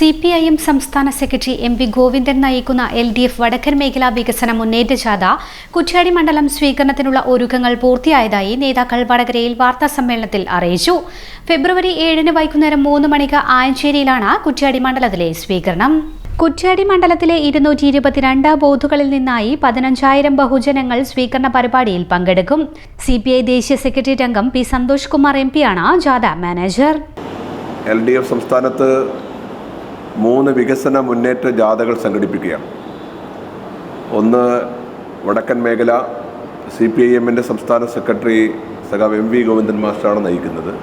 C P I M സംസ്ഥാന secretary M V Govindan നയിക്കുന്ന L D F വടക്കൻ മേഖലാ വികസന മുന്നേറ്റ ജാഥ കുറ്റ്യാടി മണ്ഡലം സ്വീകരണത്തിനുള്ള ഒരുക്കങ്ങൾ പൂർത്തിയായതായി നേതാക്കൾ വടകരയിൽ വാർത്താ സമ്മേളനത്തിൽ അറിയിച്ചു. ഫെബ്രുവരി ഏഴിന് വൈകുന്നേരം മൂന്ന് മണിക്ക് ആയഞ്ചേരിയിലാണ് കുറ്റ്യാടി മണ്ഡലത്തിലെ സ്വീകരണം. കുറ്റ്യാടി മണ്ഡലത്തിലെ ഇരുന്നൂറ്റി ഇരുപത്തിരണ്ട് ബൂത്തുകളിൽ നിന്നായി പതിനഞ്ചായിരം ബഹുജനങ്ങൾ സ്വീകരണ പരിപാടിയിൽ പങ്കെടുക്കും. സി പി ഐ ദേശീയ സെക്രട്ടറി അംഗം പി സന്തോഷ് കുമാർ എം പിയാണ് ജാഥ മാനേജർ. എൽ ഡി എഫ് സംസ്ഥാനത്ത് മൂന്ന് വികസന മുന്നേറ്റ ജാഥകൾ സംഘടിപ്പിക്കുകയാണ്. ഒന്ന് വടക്കൻ മേഖല സി പി ഐ എമ്മിന്റെ സംസ്ഥാന സെക്രട്ടറി സഖാവ് എം വി ഗോവിന്ദൻ മാസ്റ്ററാണ് നയിക്കുന്നത്.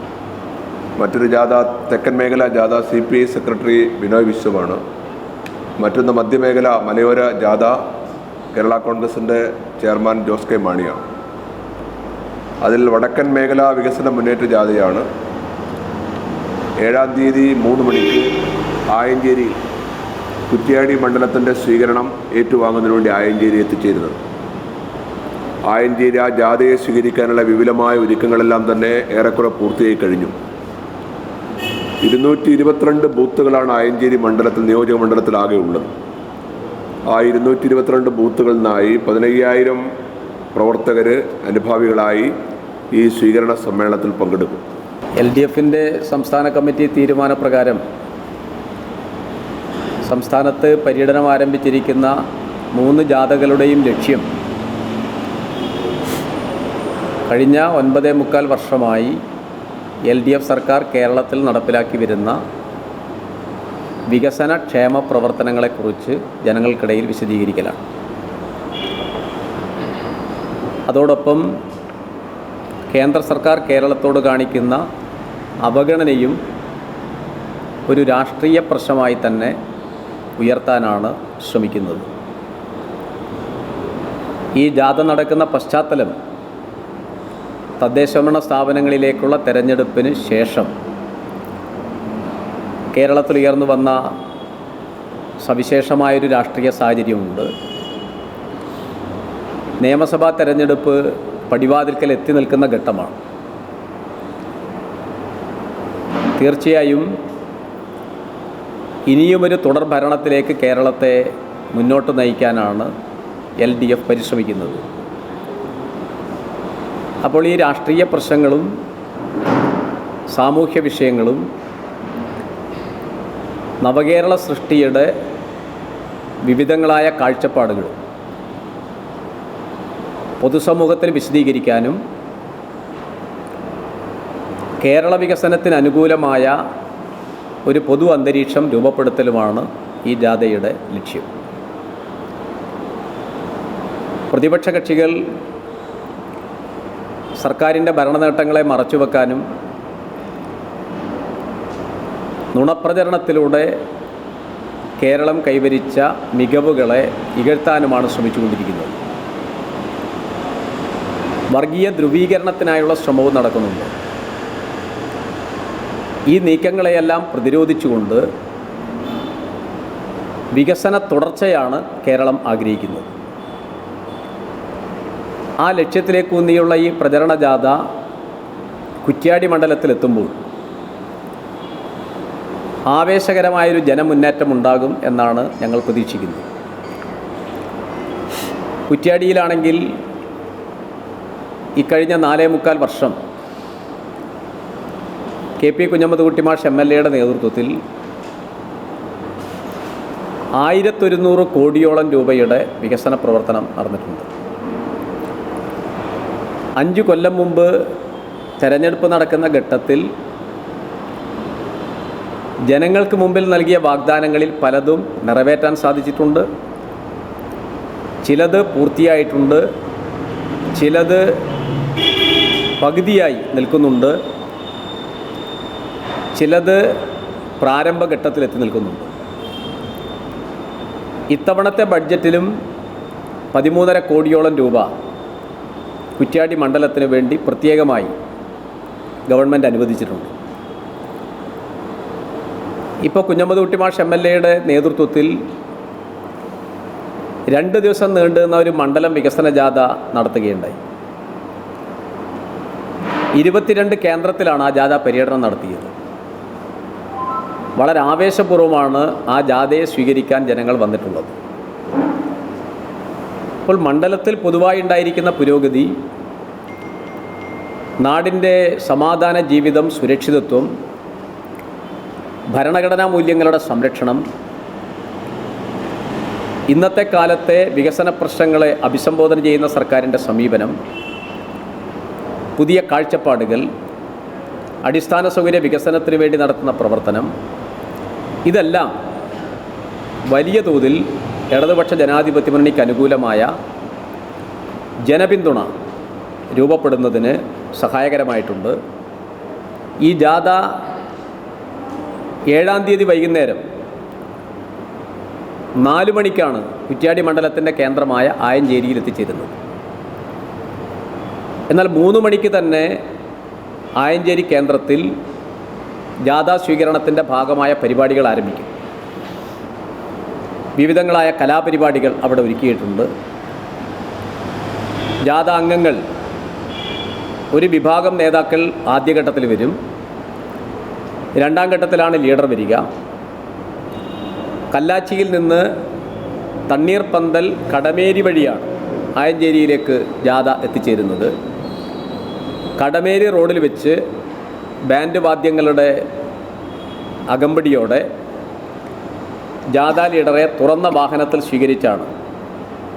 മറ്റൊരു ജാഥ തെക്കൻ മേഖല ജാഥ C P I secretary Binoy വിശ്വമാണ്. മറ്റൊന്ന് മധ്യമേഖല മലയോര ജാഥ കേരള കോൺഗ്രസിന്റെ ചെയർമാൻ ജോസ് കെ മാണിയാണ്. അതിൽ വടക്കൻ മേഖല വികസന മുന്നേറ്റ ജാഥയാണ്. ഏഴാം തീയതി മൂന്ന് മണിക്ക് ആയഞ്ചേരി കുറ്റ്യാടി മണ്ഡലത്തിന്റെ സ്വീകരണം ഏറ്റുവാങ്ങുന്നതിന് വേണ്ടി ആയഞ്ചേരി എത്തിച്ചേരുന്നത്. ആയഞ്ചേരി ആ ജാഥയെ സ്വീകരിക്കാനുള്ള വിപുലമായ ഒരുക്കങ്ങളെല്ലാം തന്നെ ഏറെക്കുറെ പൂർത്തിയായി കഴിഞ്ഞു. ഇരുന്നൂറ്റി ഇരുപത്തിരണ്ട് ബൂത്തുകളാണ് ആയഞ്ചേരി മണ്ഡലത്തിൽ നിയോജക മണ്ഡലത്തിലാകെ ഉള്ളത്. ആ ഇരുന്നൂറ്റി ഇരുപത്തിരണ്ട് ബൂത്തുകളിൽ നിന്നായി പതിനയ്യായിരം പ്രവർത്തകർ അനുഭാവികളായി ഈ സ്വീകരണ സമ്മേളനത്തിൽ പങ്കെടുക്കും. എൽ ഡി എഫിന്റെ സംസ്ഥാന കമ്മിറ്റി തീരുമാനപ്രകാരം സംസ്ഥാനത്ത് പര്യടനം ആരംഭിച്ചിരിക്കുന്ന മൂന്ന് ജാഥകളുടെയും ലക്ഷ്യം. കഴിഞ്ഞ ഒൻപതേ മുക്കാൽ വർഷമായി എൽ ഡി എഫ് സർക്കാർ കേരളത്തിൽ നടപ്പിലാക്കി വരുന്ന വികസന ക്ഷേമ പ്രവർത്തനങ്ങളെക്കുറിച്ച് ജനങ്ങൾക്കിടയിൽ വിശദീകരിക്കലാണ്. അതോടൊപ്പം കേന്ദ്ര സർക്കാർ കേരളത്തോട് കാണിക്കുന്ന അവഗണനയും ഒരു രാഷ്ട്രീയ പ്രശ്നമായി തന്നെ ഉയർത്താനാണ് ശ്രമിക്കുന്നത്. ഈ ജാഥ നടക്കുന്ന പശ്ചാത്തലം തദ്ദേശഭരണ സ്ഥാപനങ്ങളിലേക്കുള്ള തെരഞ്ഞെടുപ്പിന് ശേഷം കേരളത്തിൽ ഉയർന്നു വന്ന സവിശേഷമായൊരു രാഷ്ട്രീയ സാഹചര്യമുണ്ട്. നിയമസഭാ തെരഞ്ഞെടുപ്പ് പടിവാതിൽക്കൽ എത്തി നിൽക്കുന്ന ഘട്ടമാണ്. തീർച്ചയായും ഇനിയുമൊരു തുടർ ഭരണത്തിലേക്ക് കേരളത്തെ മുന്നോട്ട് നയിക്കാനാണ് എൽ ഡി എഫ് പരിശ്രമിക്കുന്നത്. അപ്പോൾ ഈ രാഷ്ട്രീയ പ്രശ്നങ്ങളും സാമൂഹ്യ വിഷയങ്ങളും നവകേരള സൃഷ്ടിയുടെ വിവിധങ്ങളായ കാഴ്ചപ്പാടുകളും പൊതുസമൂഹത്തിൽ വിശദീകരിക്കാനും കേരള വികസനത്തിന് അനുകൂലമായ ഒരു പൊതു അന്തരീക്ഷം രൂപപ്പെടുത്തലുമാണ് ഈ ജാഥയുടെ ലക്ഷ്യം. പ്രതിപക്ഷ കക്ഷികൾ സർക്കാരിന്റെ ഭരണനേട്ടങ്ങളെ മറച്ചുവെക്കാനും നുണപ്രചരണത്തിലൂടെ കേരളം കൈവരിച്ച മികവുകളെ ഇകഴ്ത്താനുമാണ് ശ്രമിച്ചുകൊണ്ടിരിക്കുന്നത്. വർഗീയ ധ്രുവീകരണത്തിനായുള്ള ശ്രമവും നടക്കുന്നുണ്ട്. ഈ നീക്കങ്ങളെയെല്ലാം പ്രതിരോധിച്ചുകൊണ്ട് വികസന തുടർച്ചയാണ് കേരളം ആഗ്രഹിക്കുന്നത്. ആ ലക്ഷ്യത്തിലേക്കൂന്നിയുള്ള ഈ പ്രചരണ ജാഥ കുറ്റ്യാടി മണ്ഡലത്തിലെത്തുമ്പോൾ ആവേശകരമായൊരു ജനമുന്നേറ്റം ഉണ്ടാകും എന്നാണ് ഞങ്ങൾ പ്രതീക്ഷിക്കുന്നത്. കുറ്റ്യാടിയിലാണെങ്കിൽ ഇക്കഴിഞ്ഞ നാലേ മുക്കാൽ വർഷം കെ പി കുഞ്ഞമ്മദ് മാഷ് എം എൽ എയുടെ നേതൃത്വത്തിൽ ആയിരത്തൊരുന്നൂറ് കോടിയോളം രൂപയുടെ വികസന പ്രവർത്തനം നടന്നിട്ടുണ്ട്. അഞ്ച് കൊല്ലം മുമ്പ് തെരഞ്ഞെടുപ്പ് നടക്കുന്ന ഘട്ടത്തിൽ ജനങ്ങൾക്ക് മുമ്പിൽ നൽകിയ വാഗ്ദാനങ്ങളിൽ പലതും നിറവേറ്റാൻ സാധിച്ചിട്ടുണ്ട്. ചിലത് പൂർത്തിയായിട്ടുണ്ട്. ചിലത് പകുതിയായി നിൽക്കുന്നുണ്ട്. ചിലത് പ്രാരംഭഘട്ടത്തിലെത്തി നിൽക്കുന്നുണ്ട്. ഇത്തവണത്തെ ബഡ്ജറ്റിലും പതിമൂന്നര കോടിയോളം രൂപ കുറ്റ്യാടി മണ്ഡലത്തിന് വേണ്ടി പ്രത്യേകമായി ഗവൺമെന്റ് അനുവദിച്ചിട്ടുണ്ട്. ഇപ്പോൾ കുഞ്ഞമ്മദ് കുട്ടിമാഷ് എം എൽ എയുടെ നേതൃത്വത്തിൽ രണ്ട് ദിവസം നീണ്ടുനിന്ന ഒരു മണ്ഡലം വികസന ജാഥ നടത്തുകയുണ്ടായി. ഇരുപത്തിരണ്ട് കേന്ദ്രത്തിലാണ് ആ ജാഥ പര്യടനം നടത്തിയത്. വളരെ ആവേശപൂർവമാണ് ആ ജാഥയെ സ്വീകരിക്കാൻ ജനങ്ങൾ വന്നിട്ടുള്ളത്. അപ്പോൾ മണ്ഡലത്തിൽ പൊതുവായി ഉണ്ടായിരിക്കുന്ന പുരോഗതി നാടിന്റെ സമാധാന ജീവിതം സുരക്ഷിതത്വം ഭരണഘടനാ മൂല്യങ്ങളുടെ സംരക്ഷണം ഇന്നത്തെ കാലത്തെ വികസന പ്രശ്നങ്ങളെ അഭിസംബോധന ചെയ്യുന്ന സർക്കാരിന്റെ സമീപനം പുതിയ കാഴ്ചപ്പാടുകൾ അടിസ്ഥാന സൗകര്യ വികസനത്തിന് വേണ്ടി നടത്തുന്ന പ്രവർത്തനം ഇതെല്ലാം വലിയ തോതിൽ ഇടതുപക്ഷ ജനാധിപത്യ മുന്നണിക്ക് അനുകൂലമായ ജനപിന്തുണ രൂപപ്പെടുന്നതിന് സഹായകരമായിട്ടുണ്ട്. ഈ ജാഥ ഏഴാം തീയതി വൈകുന്നേരം നാലു മണിക്കാണ് കുറ്റ്യാടി മണ്ഡലത്തിന്റെ കേന്ദ്രമായ ആയഞ്ചേരിയിൽ എത്തിച്ചേരുന്നത്. എന്നാൽ മൂന്ന് മണിക്ക് തന്നെ ആയഞ്ചേരി കേന്ദ്രത്തിൽ ജാഥാ സ്വീകരണത്തിന്റെ ഭാഗമായ പരിപാടികൾ ആരംഭിക്കും. വിവിധങ്ങളായ കലാപരിപാടികൾ അവിടെ ഒരുക്കിയിട്ടുണ്ട്. ജാഥ അംഗങ്ങൾ ഒരു വിഭാഗം നേതാക്കൾ ആദ്യഘട്ടത്തിൽ വരും. രണ്ടാം ഘട്ടത്തിലാണ് ലീഡർ വരിക. കല്ലാച്ചിയിൽ നിന്ന് തണ്ണീർപന്തൽ കടമേരി വഴിയാണ് ആയഞ്ചേരിയിലേക്ക് ജാഥ എത്തിച്ചേരുന്നത്. കടമേരി റോഡിൽ വെച്ച് ബാൻഡ് വാദ്യങ്ങളുടെ അകമ്പടിയോടെ ജാഥ ലീഡറെ തുറന്ന വാഹനത്തിൽ സ്വീകരിച്ചാണ്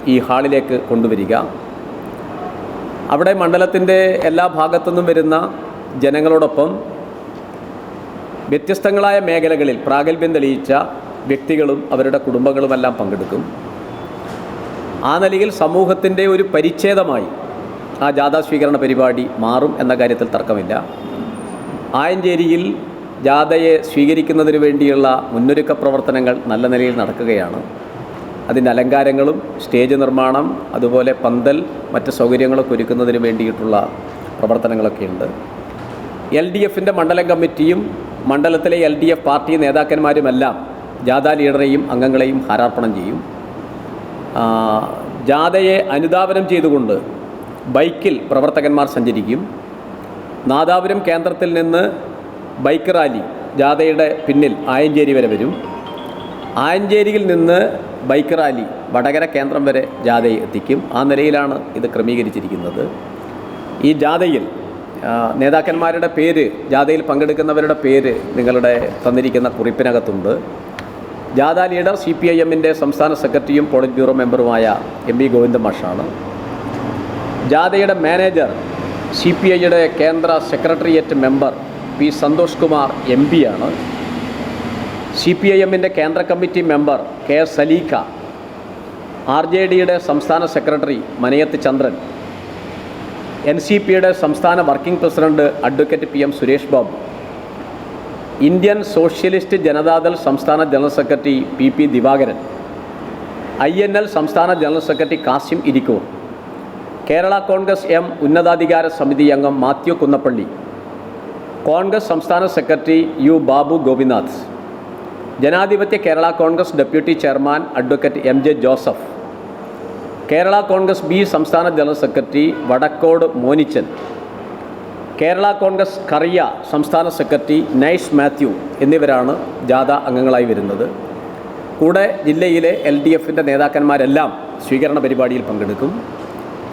ഈ ഹാളിലേക്ക് കൊണ്ടുവരിക. അവിടെ മണ്ഡലത്തിന്റെ എല്ലാ ഭാഗത്തുനിന്നും വരുന്ന ജനങ്ങളോടൊപ്പം വ്യത്യസ്തങ്ങളായ മേഖലകളിൽ പ്രാഗൽഭ്യം തെളിയിച്ച വ്യക്തികളും അവരുടെ കുടുംബങ്ങളുമെല്ലാം പങ്കെടുക്കും. ആ നിലയിൽ സമൂഹത്തിന്റെ ഒരു പരിച്ഛേദമായി ആ ജാഥാ സ്വീകരണ പരിപാടി മാറും എന്ന കാര്യത്തിൽ തർക്കമില്ല. ആയഞ്ചേരിയിൽ ജാഥയെ സ്വീകരിക്കുന്നതിന് വേണ്ടിയുള്ള മുന്നൊരുക്ക പ്രവർത്തനങ്ങൾ നല്ല നിലയിൽ നടക്കുകയാണ്. അതിന്റെ അലങ്കാരങ്ങളും സ്റ്റേജ് നിർമ്മാണം അതുപോലെ പന്തൽ മറ്റ് സൗകര്യങ്ങളൊക്കെ ഒരുക്കുന്നതിന് വേണ്ടിയിട്ടുള്ള പ്രവർത്തനങ്ങളൊക്കെയുണ്ട്. എൽ ഡി എഫിന്റെ മണ്ഡലം കമ്മിറ്റിയും മണ്ഡലത്തിലെ എൽ ഡി എഫ് പാർട്ടി നേതാക്കന്മാരുമെല്ലാം ജാഥാ ലീഡറെയും അംഗങ്ങളെയും ഹാരാർപ്പണം ചെയ്യും. ജാഥയെ അനുധാവനം ചെയ്തുകൊണ്ട് ബൈക്കിൽ പ്രവർത്തകന്മാർ സഞ്ചരിക്കും. നാദാപുരം കേന്ദ്രത്തിൽ നിന്ന് ബൈക്ക് റാലി ജാഥയുടെ പിന്നിൽ ആയഞ്ചേരി വരെ വരും. ആയഞ്ചേരിയിൽ നിന്ന് ബൈക്ക് റാലി വടകര കേന്ദ്രം വരെ ജാഥയെ എത്തിക്കും. ആ നിലയിലാണ് ഇത് ക്രമീകരിച്ചിരിക്കുന്നത്. ഈ ജാഥയിൽ നേതാക്കന്മാരുടെ പേര് ജാഥയിൽ പങ്കെടുക്കുന്നവരുടെ പേര് നിങ്ങളുടെ തന്നിരിക്കുന്ന കുറിപ്പിനകത്തുണ്ട്. ജാഥ ലീഡർ സി പി ഐ എമ്മിന്റെ സംസ്ഥാന സെക്രട്ടറിയും പോളിറ്റ് ബ്യൂറോ മെമ്പറുമായ എം വി ഗോവിന്ദ മാഷാണ് ജാഥയുടെ മാനേജർ സി പി ഐയുടെ കേന്ദ്ര secretariat member P Santhosh Kumar M പിയാണ് സി പി ഐ എമ്മിന്റെ കേന്ദ്ര committee member K Saleekha R J ഡിയുടെ സംസ്ഥാന secretary Manayath Chandran N C പിയുടെ സംസ്ഥാന working president advocate P M Suresh Babu Indian socialist Janata Dal സംസ്ഥാന general secretary P P Divakaran I N L സംസ്ഥാന general secretary Kasim Irikkur Kerala Congress M ഉന്നതാധികാര സമിതി അംഗം മാത്യു കുന്നപ്പള്ളി കോൺഗ്രസ് സംസ്ഥാന secretary U Babu Gopinath ജനാധിപത്യ Kerala Congress deputy chairman advocate M J Joseph Kerala Congress B സംസ്ഥാന general secretary Vadakkode Monichan Kerala Congress Kariya സംസ്ഥാന secretary nice Mathew എന്നിവരാണ് ജാഥ അംഗങ്ങളായി വരുന്നത്. കൂടെ ജില്ലയിലെ എൽ ഡി എഫിന്റെ നേതാക്കന്മാരെല്ലാം സ്വീകരണ പരിപാടിയിൽ പങ്കെടുക്കും.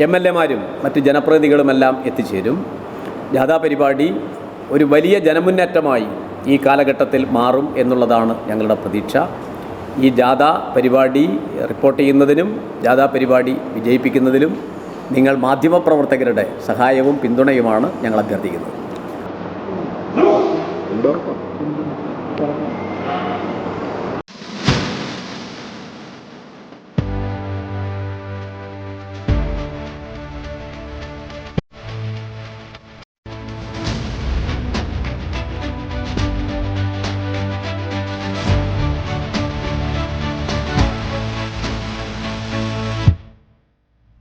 എം എൽ എമാരും മറ്റ് ജനപ്രതിനിധികളുമെല്ലാം എത്തിച്ചേരും ജാഥാ പരിപാടി ഒരു വലിയ ജനമുന്നേറ്റമായി ഈ കാലഘട്ടത്തിൽ മാറും എന്നുള്ളതാണ് ഞങ്ങളുടെ പ്രതീക്ഷ ഈ ജാഥ പരിപാടി റിപ്പോർട്ട് ചെയ്യുന്നതിനും ജാഥ പരിപാടി വിജയിപ്പിക്കുന്നതിലും നിങ്ങൾ മാധ്യമപ്രവർത്തകരുടെ സഹായവും പിന്തുണയുമാണ് ഞങ്ങൾ അഭ്യർത്ഥിക്കുന്നത്